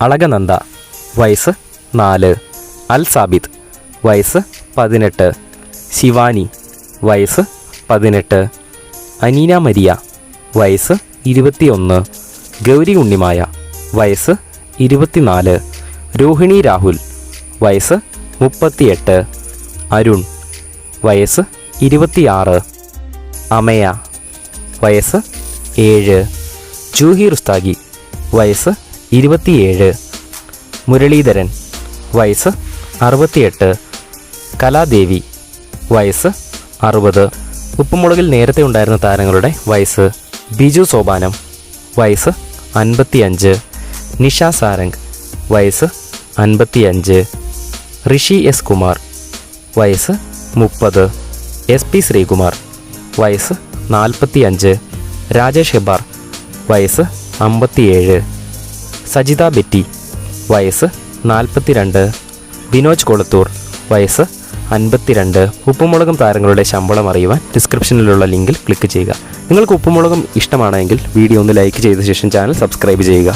അളകനന്ദ വയസ്സ് നാല്. അൽ സാബിദ് വയസ്സ് പതിനെട്ട്. ശിവാനി വയസ്സ് പതിനെട്ട്. അനീന മരിയ വയസ്സ് ഇരുപത്തിയൊന്ന്. ഗൗരി ഉണ്ണിമായ വയസ്സ് ഇരുപത്തിനാല്. രോഹിണി രാഹുൽ വയസ്സ് മുപ്പത്തിയെട്ട്. അരുൺ വയസ്സ് ഇരുപത്തിയാറ്. അമയ വയസ്സ് ഏഴ്. ജൂഹി റുസ്താഗി വയസ്സ് ഇരുപത്തിയേഴ്. മുരളീധരൻ. വയസ്സ് അറുപത്തിയെട്ട്. കലാദേവി. വയസ്സ് അറുപത്. ഉപ്പുമുളകിൽ നേരത്തെ ഉണ്ടായിരുന്ന താരങ്ങളുടെ വയസ്സ് ബിജു സോപാനം. വയസ്സ് അൻപത്തിയഞ്ച്. നിഷ സാരംഗ്. വയസ്സ് അൻപത്തിയഞ്ച്. ഋഷി എസ് കുമാർ. വയസ്സ് മുപ്പത്. S P Sreekumar. വയസ്സ് നാൽപ്പത്തിയഞ്ച്. രാജേഷ് ഹെബാർ. വയസ്സ് അമ്പത്തിയേഴ്. സജിത ബെറ്റി വയസ്സ് നാൽപ്പത്തിരണ്ട്. വിനോജ് കൊളത്തൂർ വയസ്സ് അൻപത്തിരണ്ട്. ഉപ്പുമുളകും താരങ്ങളുടെ ശമ്പളം അറിയുവാൻ ഡിസ്ക്രിപ്ഷനിലുള്ള ലിങ്കിൽ ക്ലിക്ക് ചെയ്യുക. നിങ്ങൾക്ക് ഉപ്പുമുളകും ഇഷ്ടമാണെങ്കിൽ വീഡിയോ ഒന്ന് ലൈക്ക് ചെയ്ത ശേഷം ചാനൽ സബ്സ്ക്രൈബ് ചെയ്യുക.